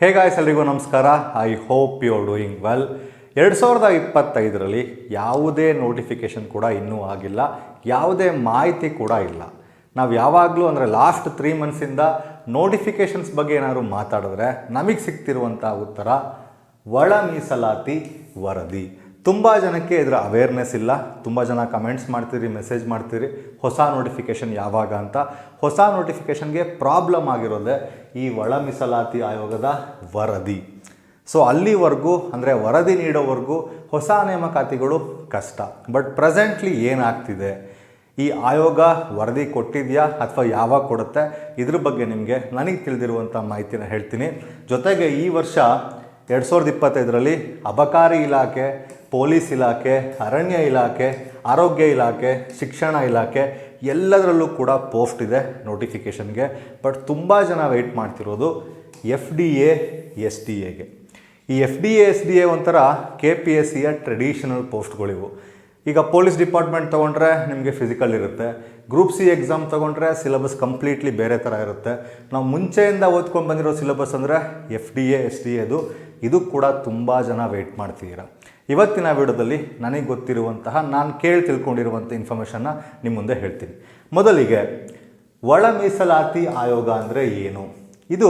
ಹೇ guys ಎಲ್ರಿಗೂ ನಮಸ್ಕಾರ. I hope you are doing well ಎರಡು ಸಾವಿರದ ಇಪ್ಪತ್ತೈದರಲ್ಲಿ ಯಾವುದೇ ನೋಟಿಫಿಕೇಷನ್ ಕೂಡ ಇನ್ನೂ ಆಗಿಲ್ಲ. ಯಾವುದೇ ಮಾಹಿತಿ ಕೂಡ ಇಲ್ಲ. ನಾವು ಯಾವಾಗಲೂ ಅಂದರೆ ಲಾಸ್ಟ್ ತ್ರೀ ಮಂತ್ಸಿಂದ ನೋಟಿಫಿಕೇಷನ್ಸ್ ಬಗ್ಗೆ ಏನಾದರೂ ಮಾತಾಡಿದ್ರೆ ನಮಗೆ ಸಿಗ್ತಿರುವಂಥ ಉತ್ತರ, ಒಳ ಮೀಸಲಾತಿ ವರದಿ. ತುಂಬ ಜನಕ್ಕೆ ಇದರ ಅವೇರ್ನೆಸ್ ಇಲ್ಲ. ತುಂಬ ಜನ ಕಮೆಂಟ್ಸ್ ಮಾಡ್ತೀರಿ ಮೆಸೇಜ್ ಮಾಡ್ತೀರಿ. ಹೊಸ ನೋಟಿಫಿಕೇಷನ್ ಯಾವಾಗ ಅಂತ. ಹೊಸ ನೋಟಿಫಿಕೇಷನ್ಗೆ ಪ್ರಾಬ್ಲಮ್ ಆಗಿರೋದೆ ಈ ಒಳ ಮೀಸಲಾತಿ ಆಯೋಗದ ವರದಿ. ಸೊ ಅಲ್ಲಿವರೆಗೂ, ಅಂದರೆ ವರದಿ ನೀಡೋವರೆಗೂ ಹೊಸ ನೇಮಕಾತಿಗಳು ಕಷ್ಟ. ಬಟ್ ಪ್ರೆಸೆಂಟ್ಲಿ ಏನಾಗ್ತಿದೆ? ಈ ಆಯೋಗ ವರದಿ ಕೊಟ್ಟಿದೆಯಾ ಅಥವಾ ಯಾವಾಗ ಕೊಡುತ್ತೆ? ಇದ್ರ ಬಗ್ಗೆ ನಿಮಗೆ ನನಗೆ ತಿಳಿದಿರುವಂಥ ಮಾಹಿತಿನ ಹೇಳ್ತೀನಿ. ಜೊತೆಗೆ ಈ ವರ್ಷ ಎರಡು ಸಾವಿರದ ಇಪ್ಪತ್ತೈದರಲ್ಲಿ ಅಬಕಾರಿ ಇಲಾಖೆ ಪೊಲೀಸ್ ಇಲಾಖೆ, ಅರಣ್ಯ ಇಲಾಖೆ, ಆರೋಗ್ಯ ಇಲಾಖೆ, ಶಿಕ್ಷಣ ಇಲಾಖೆ ಎಲ್ಲದರಲ್ಲೂ ಕೂಡ ಪೋಸ್ಟ್ ಇದೆ ನೋಟಿಫಿಕೇಷನ್ಗೆ. ಬಟ್ ತುಂಬ ಜನ ವೆಯ್ಟ್ ಮಾಡ್ತಿರೋದು F D A, S D ಎಗೆ. ಈ F D A, S D A ಒಂಥರ ಕೆ ಪಿ ಎಸ್ ಸಿಯ ಟ್ರೆಡಿಷನಲ್ ಪೋಸ್ಟ್ಗಳಿವು ಈಗ ಪೊಲೀಸ್ ಡಿಪಾರ್ಟ್ಮೆಂಟ್ ತೊಗೊಂಡ್ರೆ ನಿಮಗೆ ಫಿಸಿಕಲ್ ಇರುತ್ತೆ. ಗ್ರೂಪ್ ಸಿ ಎಕ್ಸಾಮ್ ತೊಗೊಂಡ್ರೆ ಸಿಲೆಬಸ್ ಕಂಪ್ಲೀಟ್ಲಿ ಬೇರೆ ಥರ ಇರುತ್ತೆ. ನಾವು ಮುಂಚೆಯಿಂದ ಓದ್ಕೊಂಡು ಬಂದಿರೋ ಸಿಲೆಬಸ್ ಅಂದರೆ F D A, S D ಎದು. ಇದು ಕೂಡ ತುಂಬ ಜನ ವೆಯ್ಟ್ ಮಾಡ್ತಿದ್ದೀರ. ಇವತ್ತಿನ ವಿಡಿಯೋದಲ್ಲಿ ನನಗೆ ಗೊತ್ತಿರುವಂತಹ, ನಾನು ಕೇಳಿ ತಿಳ್ಕೊಂಡಿರುವಂಥ ಇನ್ಫಾರ್ಮೇಷನ್ನ ನಿಮ್ಮ ಮುಂದೆ ಹೇಳ್ತೀನಿ. ಮೊದಲಿಗೆ, ಒಳ ಮೀಸಲಾತಿ ಆಯೋಗ ಅಂದರೆ ಏನು? ಇದು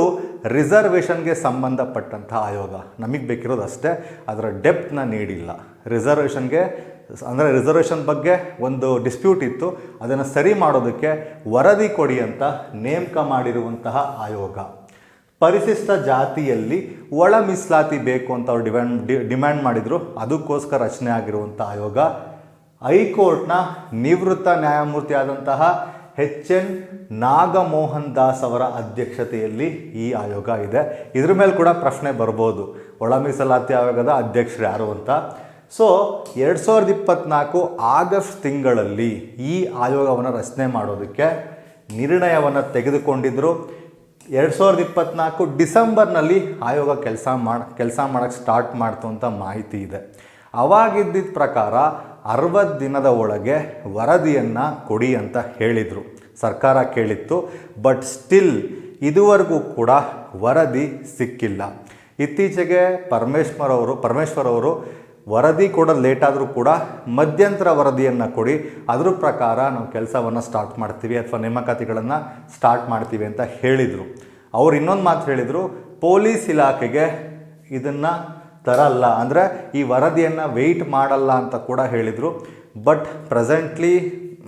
ರಿಸರ್ವೇಷನ್ಗೆ ಸಂಬಂಧಪಟ್ಟಂಥ ಆಯೋಗ. ನಮಗೆ ಬೇಕಿರೋದು ಅಷ್ಟೇ, ಅದರ ಡೆಪ್ತ್ನ ನೀಡಿಲ್ಲ. ರಿಸರ್ವೇಷನ್ಗೆ ಅಂದರೆ ರಿಸರ್ವೇಷನ್ ಬಗ್ಗೆ ಒಂದು ಡಿಸ್ಪ್ಯೂಟ್ ಇತ್ತು, ಅದನ್ನು ಸರಿ ಮಾಡೋದಕ್ಕೆ ವರದಿ ಕೊಡಿ ಅಂತ ನೇಮಕ ಮಾಡಿರುವಂತಹ ಆಯೋಗ. ಪರಿಶಿಷ್ಟ ಜಾತಿಯಲ್ಲಿ ಒಳ ಮೀಸಲಾತಿ ಬೇಕು ಅಂತ ಅವ್ರು ಡಿಮ್ಯಾಂಡ್ ಡಿಮ್ಯಾಂಡ್ ಮಾಡಿದರು. ಅದಕ್ಕೋಸ್ಕರ ರಚನೆ ಆಗಿರುವಂಥ ಆಯೋಗ. ಹೈಕೋರ್ಟ್ನ ನಿವೃತ್ತ ನ್ಯಾಯಮೂರ್ತಿ ಆದಂತಹ ಎಚ್ ಎನ್ ನಾಗಮೋಹನ್ ದಾಸ್ ಅವರ ಅಧ್ಯಕ್ಷತೆಯಲ್ಲಿ ಈ ಆಯೋಗ ಇದೆ. ಇದ್ರ ಮೇಲೆ ಕೂಡ ಪ್ರಶ್ನೆ ಬರ್ಬೋದು. ಒಳ ಮೀಸಲಾತಿ ಆಯೋಗದ ಅಧ್ಯಕ್ಷರು ಯಾರು ಅಂತ. ಸೊ ಎರಡು ಸಾವಿರದ ಇಪ್ಪತ್ತ್ನಾಲ್ಕು ಆಗಸ್ಟ್ ತಿಂಗಳಲ್ಲಿ ಈ ಆಯೋಗವನ್ನು ರಚನೆ ಮಾಡೋದಕ್ಕೆ ನಿರ್ಣಯವನ್ನು ತೆಗೆದುಕೊಂಡಿದ್ದರು ಎರಡು ಸಾವಿರದ ಇಪ್ಪತ್ತ್ನಾಲ್ಕು ಡಿಸೆಂಬರ್ನಲ್ಲಿ ಆಯೋಗ ಕೆಲಸ ಮಾಡಿ, ಕೆಲಸ ಮಾಡೋಕ್ಕೆ ಸ್ಟಾರ್ಟ್ ಮಾಡ್ತು ಅಂತ ಮಾಹಿತಿ ಇದೆ. ಅವಾಗಿದ್ದಿದ್ದ ಪ್ರಕಾರ ಅರವತ್ತು ದಿನದ ಒಳಗೆ ವರದಿಯನ್ನು ಕೊಡಿ ಅಂತ ಹೇಳಿದರು. ಸರ್ಕಾರ ಕೇಳಿತ್ತು, ಬಟ್ ಸ್ಟಿಲ್ ಇದುವರೆಗೂ ಕೂಡ ವರದಿ ಸಿಕ್ಕಿಲ್ಲ. ಇತ್ತೀಚೆಗೆ ಪರಮೇಶ್ವರ್ ಅವರು ಪರಮೇಶ್ವರ್ ಅವರು ವರದಿ ಕೂಡ ಲೇಟ್ ಆದರೂ ಕೂಡ ಮಧ್ಯಂತರ ವರದಿಯನ್ನು ಕೊಡಿ. ಅದ್ರ ಪ್ರಕಾರ ನಾವು ಕೆಲಸವನ್ನು ಸ್ಟಾರ್ಟ್ ಮಾಡ್ತೀವಿ ಅಥವಾ ನೇಮಕಾತಿಗಳನ್ನು ಸ್ಟಾರ್ಟ್ ಮಾಡ್ತೀವಿ ಅಂತ ಹೇಳಿದರು. ಅವ್ರು ಇನ್ನೊಂದು ಮಾತು ಹೇಳಿದರು, ಪೊಲೀಸ್ ಇಲಾಖೆಗೆ ಇದನ್ನು ತರಲ್ಲ. ಅಂದರೆ ಈ ವರದಿಯನ್ನು ವೆಯ್ಟ್ ಮಾಡಲ್ಲ ಅಂತ ಕೂಡ ಹೇಳಿದರು. ಬಟ್ ಪ್ರೆಸೆಂಟ್ಲಿ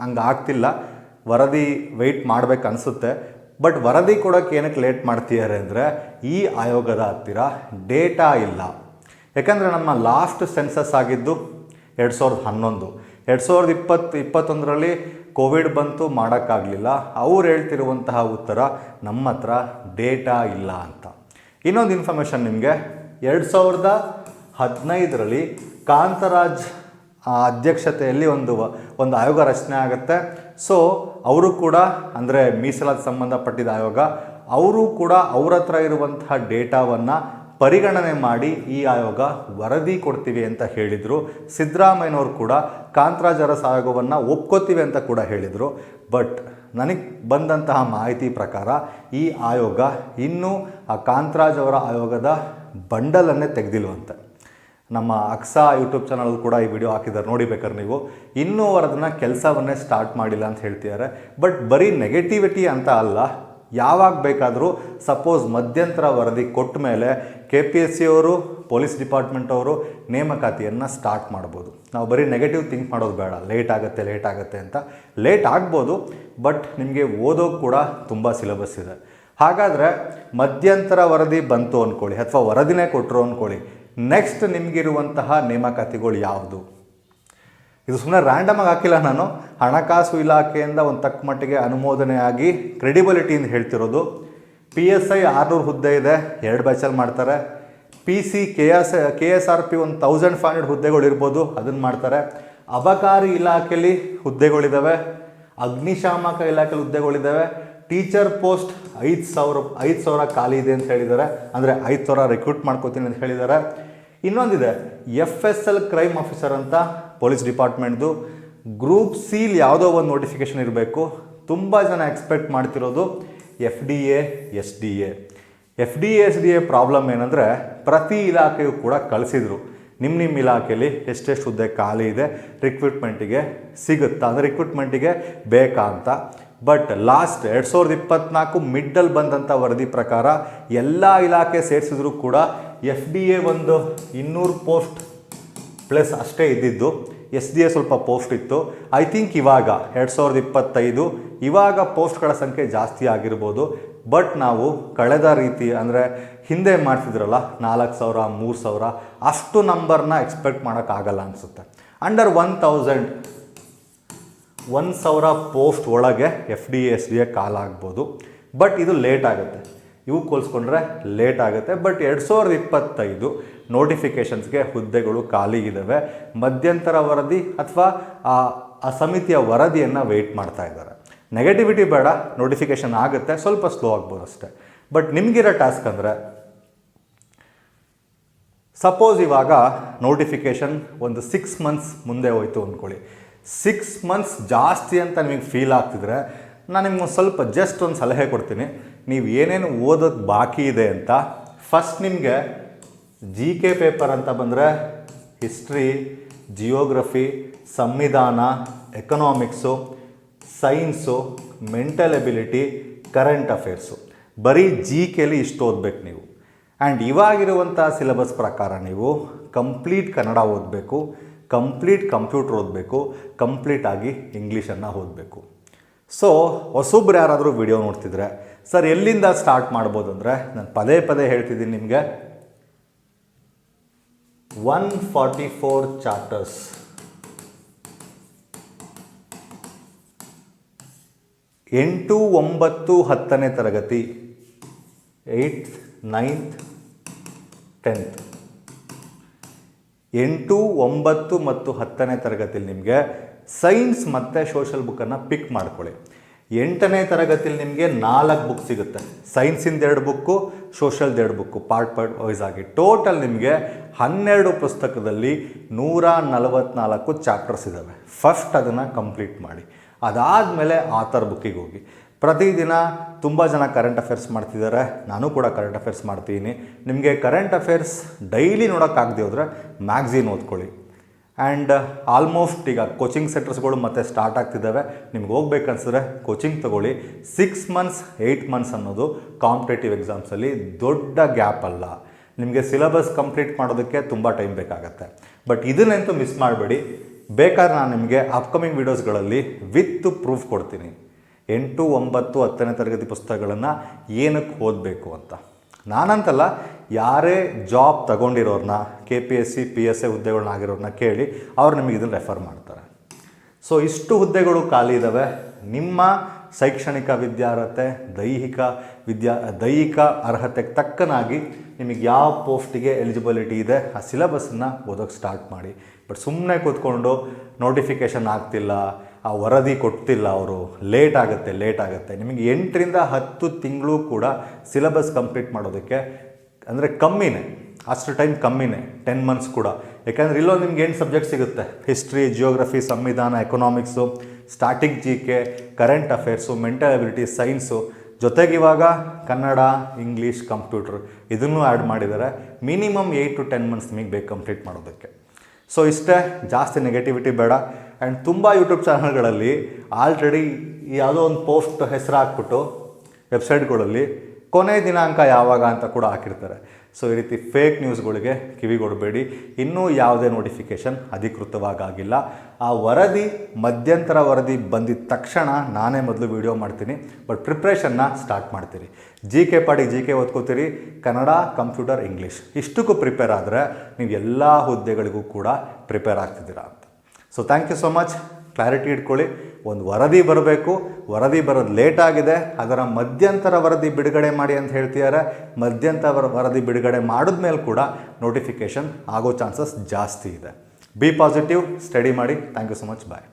ಹಂಗೆ ಆಗ್ತಿಲ್ಲ. ವರದಿ ವೆಯ್ಟ್ ಮಾಡಬೇಕು ಅನಿಸುತ್ತೆ. ಬಟ್ ವರದಿ ಕೊಡೋಕ್ಕೆ ಏನಕ್ಕೆ ಲೇಟ್ ಮಾಡ್ತಿದ್ದಾರೆ ಅಂದರೆ ಈ ಆಯೋಗದ ಹತ್ತಿರ ಡೇಟಾ ಇಲ್ಲ. ಯಾಕಂದರೆ ನಮ್ಮ ಲಾಸ್ಟ್ ಸೆನ್ಸಸ್ ಆಗಿದ್ದು ಎರಡು ಸಾವಿರದ ಹನ್ನೊಂದು. ಎರಡು ಸಾವಿರದ ಇಪ್ಪತ್ತು, ಇಪ್ಪತ್ತೊಂದರಲ್ಲಿ ಕೋವಿಡ್ ಬಂತು, ಮಾಡೋಕ್ಕಾಗಲಿಲ್ಲ. ಅವ್ರು ಹೇಳ್ತಿರುವಂತಹ ಉತ್ತರ, ನಮ್ಮ ಹತ್ರ ಡೇಟಾ ಇಲ್ಲ ಅಂತ. ಇನ್ನೊಂದು ಇನ್ಫಾರ್ಮೇಷನ್ ನಿಮಗೆ. ಎರಡು ಸಾವಿರದ ಹದಿನೈದರಲ್ಲಿ ಕಾಂತರಾಜ್ ಅಧ್ಯಕ್ಷತೆಯಲ್ಲಿ ಒಂದು ಒಂದು ಆಯೋಗ ರಚನೆ ಆಗುತ್ತೆ. ಸೊ ಅವರು ಕೂಡ, ಅಂದರೆ ಮೀಸಲಾತಿ ಸಂಬಂಧಪಟ್ಟಿದ್ದ ಆಯೋಗ, ಅವರು ಕೂಡ ಅವ್ರ ಹತ್ರ ಇರುವಂತಹ ಡೇಟಾವನ್ನು ಪರಿಗಣನೆ ಮಾಡಿ ಈ ಆಯೋಗ ವರದಿ ಕೊಡ್ತೀವಿ ಅಂತ ಹೇಳಿದರು. ಸಿದ್ದರಾಮಯ್ಯನವರು ಕೂಡ ಕಾಂತರಾಜರ ಸಹಯೋಗವನ್ನು ಒಪ್ಕೋತೀವಿ ಅಂತ ಕೂಡ ಹೇಳಿದರು. ಬಟ್ ನನಗೆ ಬಂದಂತಹ ಮಾಹಿತಿ ಪ್ರಕಾರ ಈ ಆಯೋಗ ಇನ್ನೂ ಆ ಕಾಂತರಾಜ್ ಅವರ ಆಯೋಗದ ಬಂಡಲನ್ನೇ ತೆಗೆದಿಲ್ವಂತೆ. ನಮ್ಮ ಅಕ್ಸಾ ಯೂಟ್ಯೂಬ್ ಚಾನಲ್ ಕೂಡ ಈ ವಿಡಿಯೋ ಹಾಕಿದ್ದಾರೆ. ನೋಡಿ ಬೇಕಾದ್ರೆ ನೀವು. ಇನ್ನೂ ಅವರದನ್ನು ಕೆಲಸವನ್ನೇ ಸ್ಟಾರ್ಟ್ ಮಾಡಿಲ್ಲ ಅಂತ ಹೇಳ್ತಿದ್ದಾರೆ. ಬಟ್ ಬರೀ ನೆಗೆಟಿವಿಟಿ ಅಂತ ಅಲ್ಲ. ಯಾವಾಗ ಬೇಕಾದರೂ ಸಪೋಸ್ ಮಧ್ಯಂತರ ವರದಿ ಕೊಟ್ಟ ಮೇಲೆ ಕೆ ಪಿ ಎಸ್ ಸಿ ಅವರು ಪೊಲೀಸ್ ಡಿಪಾರ್ಟ್ಮೆಂಟ್ ಅವರು ನೇಮಕಾತಿಯನ್ನು ಸ್ಟಾರ್ಟ್ ಮಾಡ್ಬೋದು. ನಾವು ಬರೀ ನೆಗೆಟಿವ್ ಥಿಂಕ್ ಮಾಡೋದು ಬೇಡ. ಲೇಟ್ ಆಗುತ್ತೆ ಲೇಟ್ ಆಗುತ್ತೆ ಅಂತ. ಲೇಟ್ ಆಗ್ಬೋದು ಬಟ್ ನಿಮಗೆ ಓದೋಕೆ ಕೂಡ ತುಂಬ ಸಿಲೆಬಸ್ ಇದೆ. ಹಾಗಾದರೆ ಮಧ್ಯಂತರ ವರದಿ ಬಂತು ಅಂದ್ಕೊಳ್ಳಿ ಅಥವಾ ವರದಿನೇ ಕೊಟ್ಟರು ಅಂದ್ಕೊಳ್ಳಿ ನೆಕ್ಸ್ಟ್ ನಿಮಗಿರುವಂತಹ ನೇಮಕಾತಿಗಳು ಯಾವುದು? ಇದು ಸುಮ್ಮನೆ ರ್ಯಾಂಡಮಾಗಿ ಹಾಕಿಲ್ಲ ನಾನು. ಹಣಕಾಸು ಇಲಾಖೆಯಿಂದ ಒಂದು ತಕ್ಕ ಮಟ್ಟಿಗೆ ಅನುಮೋದನೆಯಾಗಿ ಕ್ರೆಡಿಬಿಲಿಟಿಯಿಂದ ಹೇಳ್ತಿರೋದು. ಪಿ ಎಸ್ ಐ ಆರ್ನೂರು ಹುದ್ದೆ ಇದೆ, ಎರಡು ಬ್ಯಾಚಲ್ಲಿ ಮಾಡ್ತಾರೆ. P C K S K S R P ಒಂದು ತೌಸಂಡ್ ಫೈವ್ ಹಂಡ್ರೆಡ್ ಹುದ್ದೆಗಳು ಇರ್ಬೋದು ಅದನ್ನು ಮಾಡ್ತಾರೆ. ಅಬಕಾರಿ ಇಲಾಖೆಯಲ್ಲಿ ಹುದ್ದೆಗಳಿದ್ದಾವೆ ಅಗ್ನಿಶಾಮಕ ಇಲಾಖೆಯಲ್ಲಿ ಹುದ್ದೆಗಳಿದ್ದಾವೆ ಟೀಚರ್ ಪೋಸ್ಟ್ ಐದು ಸಾವಿರ ಐದು ಸಾವಿರ ಖಾಲಿ ಇದೆ ಅಂತ ಹೇಳಿದ್ದಾರೆ ಅಂದರೆ ಐದು ಸಾವಿರ ರಿಕ್ರೂಟ್ ಮಾಡ್ಕೋತೀನಿ ಅಂತ ಹೇಳಿದ್ದಾರೆ ಇನ್ನೊಂದಿದೆ F S L crime officer ಅಂತ ಪೊಲೀಸ್ ಡಿಪಾರ್ಟ್ಮೆಂಟ್ದು ಗ್ರೂಪ್ ಸೀಲ್ ಯಾವುದೋ ಒಂದು ನೋಟಿಫಿಕೇಷನ್ ಇರಬೇಕು. ತುಂಬ ಜನ ಎಕ್ಸ್ಪೆಕ್ಟ್ ಮಾಡ್ತಿರೋದು F D A S D A F D S D A problem ಏನಂದರೆ ಪ್ರತಿ ಇಲಾಖೆಯು ಕೂಡ ಕಳಿಸಿದ್ರು. ನಿಮ್ಮ ನಿಮ್ಮ ಇಲಾಖೆಯಲ್ಲಿ ಎಷ್ಟೆಷ್ಟು ಹುದ್ದೆ ಖಾಲಿ ಇದೆ ರಿಕ್ರೂಟ್ಮೆಂಟಿಗೆ ಸಿಗುತ್ತಾ? ಅಂದರೆ ರಿಕ್ರೂಟ್ಮೆಂಟಿಗೆ ಬೇಕಾ ಅಂತ. ಬಟ್ ಲಾಸ್ಟ್ ಎರಡು ಸಾವಿರದ ಇಪ್ಪತ್ತ್ನಾಲ್ಕು ಮಿಡ್ಡಲ್ಲಿ ಬಂದಂಥ ವರದಿ ಪ್ರಕಾರ ಎಲ್ಲ ಇಲಾಖೆ ಸೇರಿಸಿದ್ರು ಕೂಡ ಎಫ್ ಡಿ ಎ ಒಂದು ಇನ್ನೂರು ಪೋಸ್ಟ್ ಪ್ಲಸ್ ಅಷ್ಟೇ ಇದ್ದಿದ್ದು, ಎಸ್ ಡಿ ಎ ಸ್ವಲ್ಪ ಪೋಸ್ಟ್ ಇತ್ತು. ಐ ಥಿಂಕ್ ಇವಾಗ ಎರಡು ಸಾವಿರದ ಇಪ್ಪತ್ತೈದು, ಇವಾಗ ಪೋಸ್ಟ್ಗಳ ಸಂಖ್ಯೆ ಜಾಸ್ತಿ ಆಗಿರ್ಬೋದು. ಬಟ್ ನಾವು ಕಳೆದ ರೀತಿ ಅಂದರೆ ಹಿಂದೆ ಮಾಡ್ತಿದ್ರಲ್ಲ, ನಾಲ್ಕು ಸಾವಿರ, ಮೂರು ಸಾವಿರ, ಅಷ್ಟು ನಂಬರ್ನ ಎಕ್ಸ್ಪೆಕ್ಟ್ ಮಾಡೋಕ್ಕಾಗಲ್ಲ ಅನಿಸುತ್ತೆ. ಅಂಡರ್ ಒನ್ ತೌಸಂಡ್ ಒಂದು ಸಾವಿರ ಪೋಸ್ಟ್ ಒಳಗೆ F D S D A ಕಾಲ ಆಗ್ಬೋದು. ಬಟ್ ಇದು ಲೇಟ್ ಆಗುತ್ತೆ. ಇವು ಹೋಲಿಸ್ಕೊಂಡ್ರೆ ಲೇಟ್ ಆಗುತ್ತೆ. ಬಟ್ ಎರಡು ಸಾವಿರದ ಇಪ್ಪತ್ತೈದು ನೋಟಿಫಿಕೇಷನ್ಸ್ಗೆ ಹುದ್ದೆಗಳು ಖಾಲಿ ಇದ್ದಾವೆ ಮಧ್ಯಂತರ ವರದಿ ಅಥವಾ ಆ ಆ ಸಮಿತಿಯ ವರದಿಯನ್ನು ವೆಯ್ಟ್ ಮಾಡ್ತಾ ಇದ್ದಾರೆ. ನೆಗೆಟಿವಿಟಿ ಬೇಡ ನೋಟಿಫಿಕೇಷನ್ ಆಗುತ್ತೆ, ಸ್ವಲ್ಪ ಸ್ಲೋ ಆಗ್ಬೋದು ಅಷ್ಟೇ. ಬಟ್ ನಿಮಗಿರೋ ಟಾಸ್ಕ್ ಅಂದರೆ ಸಪೋಸ್ ಇವಾಗ ನೋಟಿಫಿಕೇಷನ್ ಒಂದು ಸಿಕ್ಸ್ ಮಂತ್ಸ್ ಮುಂದೆ ಹೋಯ್ತು ಅಂದ್ಕೊಳ್ಳಿ ಸಿಕ್ಸ್ ಮಂತ್ಸ್ ಜಾಸ್ತಿ ಅಂತ ನಿಮಗೆ ಫೀಲ್ ಆಗ್ತಿದ್ರೆ, ನಾನು ನಿಮ್ಗೆ ಸ್ವಲ್ಪ ಜಸ್ಟ್ ಒಂದು ಸಲಹೆ ಕೊಡ್ತೀನಿ. ನೀವು ಏನೇನು ಓದೋದು ಬಾಕಿ ಇದೆ ಅಂತ ಫಸ್ಟ್ ನಿಮಗೆ ಜಿ ಕೆ ಪೇಪರ್ ಅಂತ ಬಂದರೆ ಹಿಸ್ಟ್ರಿ ಜಿಯೋಗ್ರಫಿ ಸಂವಿಧಾನ economics science mental ability current affairs ಬರೀ ಜಿ ಕೆಲಿ ಇಷ್ಟು ಓದಬೇಕು ನೀವು. ಆ್ಯಂಡ್ ಇವಾಗಿರುವಂಥ ಸಿಲೆಬಸ್ ಪ್ರಕಾರ ನೀವು ಕಂಪ್ಲೀಟ್ ಕನ್ನಡ ಓದಬೇಕು ಕಂಪ್ಲೀಟ್ ಕಂಪ್ಯೂಟರ್ ಓದಬೇಕು ಕಂಪ್ಲೀಟಾಗಿ ಇಂಗ್ಲೀಷನ್ನು ಓದಬೇಕು. ಸೊ ಹೊಸೊಬ್ರು ಯಾರಾದರೂ ವಿಡಿಯೋ ನೋಡ್ತಿದ್ರೆ ಸರ್, ಎಲ್ಲಿಂದ ಸ್ಟಾರ್ಟ್ ಮಾಡ್ಬೋದು ಅಂದರೆ ನಾನು ಪದೇ ಪದೇ ಹೇಳ್ತಿದ್ದೀನಿ ನಿಮಗೆ. One forty four chapters. ಎಂಟು ಒಂಬತ್ತು ಹತ್ತನೇ ತರಗತಿ ಏಯ್ತ್ ನೈನ್ತ್ ಟೆಂತ್ ಎಂಟು ಒಂಬತ್ತು ಮತ್ತು ಹತ್ತನೇ ತರಗತಿಲಿ ನಿಮಗೆ ಸೈನ್ಸ್ ಮತ್ತು ಸೋಷಲ್ ಬುಕ್ಕನ್ನು ಪಿಕ್ ಮಾಡ್ಕೊಳ್ಳಿ. ಎಂಟನೇ ತರಗತಿಯಲ್ಲಿ ನಿಮಗೆ ನಾಲ್ಕು ಬುಕ್ ಸಿಗುತ್ತೆ. ಸೈನ್ಸಿಂದ ಎರಡು ಬುಕ್ಕು ಸೋಷಲ್ದ ಎರಡು ಬುಕ್ಕು ಪಾರ್ಟ್ ಪಾರ್ಟ್ ವೈಸ್ ಆಗಿ. ಟೋಟಲ್ ನಿಮಗೆ ಹನ್ನೆರಡು ಪುಸ್ತಕದಲ್ಲಿ ನೂರ ನಲವತ್ನಾಲ್ಕು ಚಾಪ್ಟರ್ಸ್ ಇದ್ದಾವೆ ಫಸ್ಟ್ ಅದನ್ನು ಕಂಪ್ಲೀಟ್ ಮಾಡಿ. ಅದಾದಮೇಲೆ ಆಥರ್ ಬುಕ್ಕಿಗೆ ಹೋಗಿ. ಪ್ರತಿದಿನ ತುಂಬ ಜನ ಕರೆಂಟ್ ಅಫೇರ್ಸ್ ಮಾಡ್ತಿದ್ದಾರೆ. ನಾನು ಕೂಡ ಕರೆಂಟ್ ಅಫೇರ್ಸ್ ಮಾಡ್ತೀನಿ. ನಿಮಗೆ ಕರೆಂಟ್ ಅಫೇರ್ಸ್ ಡೈಲಿ ನೋಡೋಕ್ಕಾಗದೆ ಹೋದರೆ ಮ್ಯಾಗ್ಝೀನ್ ಓದ್ಕೊಳ್ಳಿ. ಆ್ಯಂಡ್ ಆಲ್ಮೋಸ್ಟ್ ಈಗ ಕೋಚಿಂಗ್ ಸೆಂಟರ್ಸ್ಗಳು ಮತ್ತೆ ಸ್ಟಾರ್ಟ್ ಆಗ್ತಿದ್ದಾವೆ. ನಿಮ್ಗೆ ಹೋಗ್ಬೇಕನ್ಸಿದ್ರೆ ಕೋಚಿಂಗ್ ತಗೊಳ್ಳಿ. ಸಿಕ್ಸ್ ಮಂತ್ಸ್ ಏಯ್ಟ್ ಮಂತ್ಸ್ ಅನ್ನೋದು ಕಾಂಪಿಟೇಟಿವ್ ಎಕ್ಸಾಮ್ಸಲ್ಲಿ ದೊಡ್ಡ ಗ್ಯಾಪ್ ಅಲ್ಲ. ನಿಮಗೆ ಸಿಲೆಬಸ್ ಕಂಪ್ಲೀಟ್ ಮಾಡೋದಕ್ಕೆ ತುಂಬ ಟೈಮ್ ಬೇಕಾಗತ್ತೆ. ಬಟ್ ಇದನ್ನಂತೂ ಮಿಸ್ ಮಾಡಬೇಡಿ. ಬೇಕಾದ್ರೆ ನಾನು ನಿಮಗೆ ಅಪ್ಕಮಿಂಗ್ ವೀಡಿಯೋಸ್ಗಳಲ್ಲಿ ವಿತ್ ಪ್ರೂಫ್ ಕೊಡ್ತೀನಿ. ಎಂಟು, ಒಂಬತ್ತು, ಹತ್ತನೇ ತರಗತಿ ಪುಸ್ತಕಗಳನ್ನು ಏನಕ್ಕೆ ಓದಬೇಕು ಅಂತ. ನಾನಂತಲ್ಲ, ಯಾರೇ job ತಗೊಂಡಿರೋರನ್ನ K P S C P S A ಹುದ್ದೆಗಳನ್ನ ಆಗಿರೋರನ್ನ ಕೇಳಿ ಅವ್ರು ನಿಮಗೆ ಇದನ್ನು ರೆಫರ್ ಮಾಡ್ತಾರೆ. ಸೊ ಇಷ್ಟು ಹುದ್ದೆಗಳು ಖಾಲಿ ಇದ್ದಾವೆ ನಿಮ್ಮ ಶೈಕ್ಷಣಿಕ ವಿದ್ಯಾರ್ಹತೆ, ದೈಹಿಕ ವಿದ್ಯಾ, ದೈಹಿಕ ಅರ್ಹತೆಗೆ ತಕ್ಕನಾಗಿ ನಿಮಗೆ ಯಾವ ಪೋಸ್ಟಿಗೆ ಎಲಿಜಿಬಿಲಿಟಿ ಇದೆ, ಆ ಸಿಲೆಬಸ್ಸನ್ನು ಓದೋಕ್ಕೆ ಸ್ಟಾರ್ಟ್ ಮಾಡಿ. ಬಟ್ ಸುಮ್ಮನೆ ಕೂತ್ಕೊಂಡು ನೋಟಿಫಿಕೇಷನ್ ಆಗ್ತಿಲ್ಲ ಆ ವರದಿ ಕೊಡ್ತಿಲ್ಲ ಅವರು. ಲೇಟ್ ಆಗುತ್ತೆ ಲೇಟ್ ಆಗುತ್ತೆ. ನಿಮಗೆ ಎಂಟರಿಂದ ಹತ್ತು ತಿಂಗಳು ಕೂಡ ಸಿಲೆಬಸ್ ಕಂಪ್ಲೀಟ್ ಮಾಡೋದಕ್ಕೆ ಅಂದರೆ ಕಮ್ಮಿನೇ, ಅಷ್ಟು ಟೈಮ್ ಕಮ್ಮಿನೇ, ಟೆನ್ ಮಂತ್ಸ್ ಕೂಡ. ಯಾಕಂದರೆ ಇಲ್ಲೋ ನಿಮ್ಗೆ ಏನು ಸಬ್ಜೆಕ್ಟ್ ಸಿಗುತ್ತೆ. ಹಿಸ್ಟ್ರಿ, ಜಿಯೋಗ್ರಫಿ, ಸಂವಿಧಾನ, economics, static G K current affairs, mental ability, science. ಜೊತೆಗೆ ಇವಾಗ ಕನ್ನಡ, ಇಂಗ್ಲೀಷ್, ಕಂಪ್ಯೂಟ್ರ್. ಇದನ್ನು ಆ್ಯಡ್ ಮಾಡಿದ್ದಾರೆ. Minimum eight to ten months ನಿಮಗೆ ಬೇಕು ಕಂಪ್ಲೀಟ್ ಮಾಡೋದಕ್ಕೆ. ಸೊ ಇಷ್ಟೇ, ಜಾಸ್ತಿ ನೆಗೆಟಿವಿಟಿ ಬೇಡ. ಆ್ಯಂಡ್ ತುಂಬ ಯೂಟ್ಯೂಬ್ ಚಾನಲ್ಗಳಲ್ಲಿ ಆಲ್ರೆಡಿ ಯಾವುದೋ ಒಂದು ಪೋಸ್ಟ್ ಹೆಸರು ಹಾಕ್ಬಿಟ್ಟು ವೆಬ್ಸೈಟ್ಗಳಲ್ಲಿ ಕೊನೆ ದಿನಾಂಕ ಯಾವಾಗ ಅಂತ ಕೂಡ ಹಾಕಿರ್ತಾರೆ. ಸೊ ಈ ರೀತಿ ಫೇಕ್ ನ್ಯೂಸ್ಗಳಿಗೆ ಕಿವಿಗೊಡಬೇಡಿ. ಇನ್ನೂ ಯಾವುದೇ ನೋಟಿಫಿಕೇಷನ್ ಅಧಿಕೃತವಾಗಿಲ್ಲ ಆ ವರದಿ, ಮಧ್ಯಂತರ ವರದಿ ಬಂದಿದ ತಕ್ಷಣ ನಾನೇ ಮೊದಲು ವಿಡಿಯೋ ಮಾಡ್ತೀನಿ. ಬಟ್ ಪ್ರಿಪ್ರೇಷನ್ನ ಸ್ಟಾರ್ಟ್ ಮಾಡ್ತೀರಿ. ಜಿ ಕೆ ಪಾಡಿ ಜಿ ಕೆ ಓದ್ಕೋತೀರಿ. ಕನ್ನಡ ಕಂಪ್ಯೂಟರ್ ಇಂಗ್ಲೀಷ್ ಇಷ್ಟಕ್ಕೂ ಪ್ರಿಪೇರ್ ಆದರೆ ನೀವು ಎಲ್ಲ ಹುದ್ದೆಗಳಿಗೂ ಕೂಡ ಪ್ರಿಪೇರ್ ಆಗ್ತಿದ್ದೀರಾ ಅಂತ. So thank you so much clarity ಇಟ್ಕೊಳ್ಳಿ. ಒಂದು ವರದಿ ಬರಬೇಕು. ವರದಿ ಬರೋದು ಲೇಟ್ ಆಗಿದೆ. ಅದರ ಮಧ್ಯಂತರ ವರದಿ ಬಿಡುಗಡೆ ಮಾಡಿ ಅಂತ ಹೇಳ್ತಿದ್ದಾರೆ ಮಧ್ಯಂತರ ವರದಿ ಬಿಡುಗಡೆ ಮಾಡಿದ್ಮೇಲೆ ಕೂಡ ನೋಟಿಫಿಕೇಷನ್ ಆಗೋ ಚಾನ್ಸಸ್ ಜಾಸ್ತಿ ಇದೆ. ಬಿ ಪಾಸಿಟಿವ್ ಸ್ಟಡಿ ಮಾಡಿ. Thank you so much bye